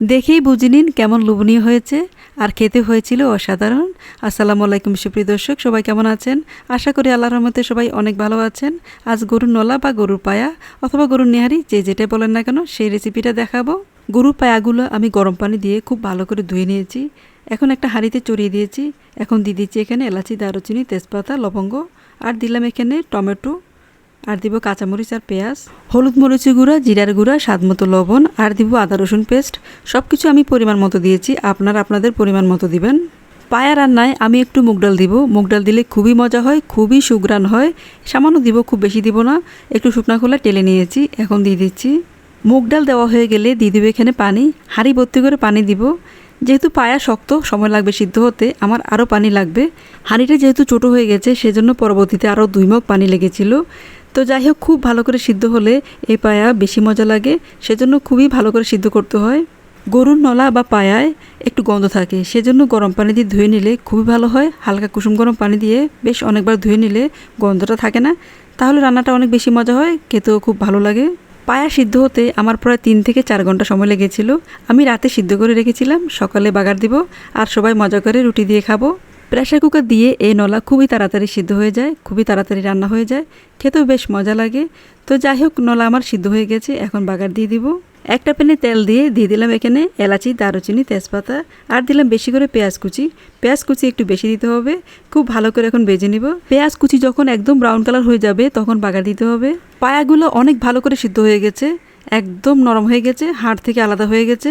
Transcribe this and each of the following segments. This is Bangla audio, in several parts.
দেখেই বুঝে নিন কেমন লোভনীয় হয়েছে আর খেতে হয়েছিল অসাধারণ। আসসালামু আলাইকুম, সুপ্রিয় দর্শক, সবাই কেমন আছেন? আশা করি আল্লাহর রহমতে সবাই অনেক ভালো আছেন। আজ গরুর নলা বা গরুর পায়া অথবা গরুর নেহারি, যে যেটাই বলেন না কেন, সেই রেসিপিটা দেখাবো। গরুর পায়াগুলো আমি গরম পানি দিয়ে খুব ভালো করে ধুয়ে নিয়েছি। এখন একটা হাঁড়িতে চড়িয়ে দিয়েছি। এখন দিয়ে দিচ্ছি এখানে এলাচি, দারুচিনি, তেজপাতা, লবঙ্গ। আর দিলাম এখানে টমেটো আর দিব কাঁচামরিচ আর পেঁয়াজ, হলুদ মরিচের গুঁড়া, জিরার গুঁড়া, স্বাদ মতো লবণ, আর দিব আদা রসুন পেস্ট। সব কিছু আমি পরিমাণ মতো দিয়েছি, আপনারা আপনাদের পরিমাণ মতো দিবেন। পায়া রান্নায় আমি একটু মুগ ডাল দিব। মুগ ডাল দিলে খুবই মজা হয়, খুবই সুগ্রান হয়। সামান্য দিব, খুব বেশি দিব না। একটু শুকনা খোলা টেলে নিয়েছি, এখন দিয়ে দিচ্ছি। মুগ ডাল দেওয়া হয়ে গেলে দিয়ে দিব এখানে পানি। হাঁড়ি ভর্তি করে পানি দিব। যেহেতু পায়া শক্ত, সময় লাগবে সিদ্ধ হতে, আমার আরও পানি লাগবে। হাঁড়িটা যেহেতু ছোটো হয়ে গেছে, সেজন্য পরবর্তীতে আরও দুই মগ পানি লেগেছিল। তো যাই হোক, খুব ভালো করে সিদ্ধ হলে এই পায়া বেশি মজা লাগে, সেজন্য খুবই ভালো করে সিদ্ধ করতে হয়। গরুর নলা বা পায়ায় একটু গন্ধ থাকে, সেজন্য গরম পানি দিয়ে ধুয়ে নিলে খুবই ভালো হয়। হালকা কুসুম গরম পানি দিয়ে বেশ অনেকবার ধুয়ে নিলে গন্ধটা থাকে না। তাহলে রান্নাটা অনেক বেশি মজা হয়, খেতেও খুব ভালো লাগে। পায়া সিদ্ধ হতে আমার প্রায় তিন থেকে চার ঘণ্টা সময় লেগেছিল। আমি রাতে সিদ্ধ করে রেখেছিলাম, সকালে বাগার দিব, আর সবাই মজা করে রুটি দিয়ে খাব। প্রেশার কুকার দিয়ে এই নলা খুবই তাড়াতাড়ি সিদ্ধ হয়ে যায়, খুবই তাড়াতাড়ি রান্না হয়ে যায়। খেতেও বেশ মজা লাগে। তো যাই হোক, নলা আমার সিদ্ধ হয়ে গেছে, এখন বাগার দিয়ে দিব। একটা প্যানে তেল দিয়ে দিয়ে দিলাম এখানে এলাচি, দারুচিনি, তেজপাতা আর দিলাম বেশি করে পেঁয়াজ কুচি। পেঁয়াজ কুচি একটু বেশি দিতে হবে। খুব ভালো করে এখন বেজে নিব। পেঁয়াজ কুচি যখন একদম ব্রাউন কালার হয়ে যাবে, তখন বাগার দিতে হবে। পায়াগুলো অনেক ভালো করে সিদ্ধ হয়ে গেছে, একদম নরম হয়ে গেছে, হাড় থেকে আলাদা হয়ে গেছে।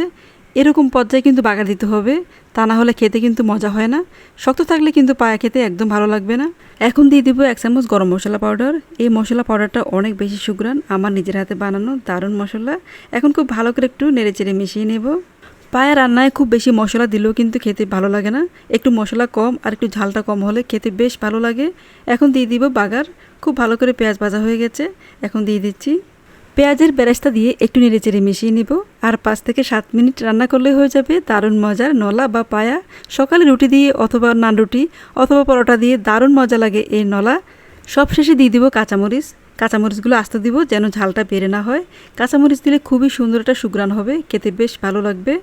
এরকম পর্যায়ে কিন্তু বাগার দিতে হবে। তা না হলে খেতে কিন্তু মজা হয় না। শক্ত থাকলে কিন্তু পায়া খেতে একদম ভালো লাগবে না। এখন দিয়ে দিব এক চামচ গরম মশলা পাউডার। এই মশলা পাউডারটা অনেক বেশি সুগ্রান আমার নিজের হাতে বানানো দারুণ মশলা। এখন খুব ভালো করে একটু নেড়ে চেড়ে মিশিয়ে নেব। পায়া রান্নায় খুব বেশি মশলা দিলেও কিন্তু খেতে ভালো লাগে না। একটু মশলা কম আর একটু ঝালটা কম হলে খেতে বেশ ভালো লাগে। এখন দিয়ে দিব বাগার। খুব ভালো করে পেঁয়াজ ভাজা হয়ে গেছে। এখন দিয়ে দিচ্ছি। পেঁয়াজের বেরেস্তা দিয়ে একটু নেড়ে চেড়ে মিশিয়ে নিব। আর পাঁচ থেকে সাত মিনিট রান্না করলে হয়ে যাবে দারুণ মজার নলা বা পায়া। সকালে রুটি দিয়ে অথবা নান রুটি অথবা পরোটা দিয়ে দারুণ মজা লাগে এই নলা। সব শেষে দিয়ে দিব কাঁচামরিচ। কাঁচামরিচগুলো আস্তে দিব যেন ঝালটা বেড়ে না হয়। কাঁচামরিচ দিলে খুবই সুন্দর একটা সুগ্রান হবে, খেতে বেশ ভালো লাগবে।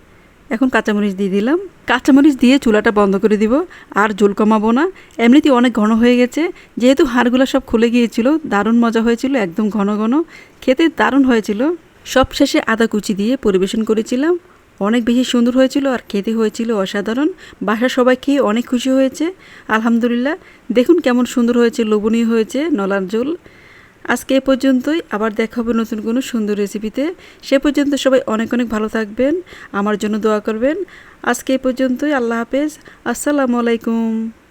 এখন কাঁচামরিচ দিয়ে দিলাম। কাঁচামরিচ দিয়ে চুলাটা বন্ধ করে দিব। আর জল কমাবো না। এমনিতেই অনেক ঘন হয়ে গেছে। যেহেতু হাড়গুলো সব খুলে গিয়েছিল, দারুণ মজা হয়েছিল, একদম ঘন ঘন। খেতে দারুণ হয়েছিল। সব শেষে আদা কুচি দিয়ে পরিবেশন করেছিলাম। অনেক বেশি সুন্দর হয়েছিল আর খেতে হয়েছিল অসাধারণ। বাসার সবাই খেয়ে অনেক খুশি হয়েছে। আলহামদুলিল্লাহ। দেখুন কেমন সুন্দর হয়েছে, লোভনীয় হয়েছে নলার জল। আজকে এ পর্যন্তই। আবার দেখা হবে নতুন কোনো সুন্দর রেসিপিতে সে পর্যন্ত সবাই অনেক অনেক ভালো থাকবেন, আমার জন্য দোয়া করবেন। আজকে এ পর্যন্তই, আল্লাহ হাফেজ। আসসালামু আলাইকুম।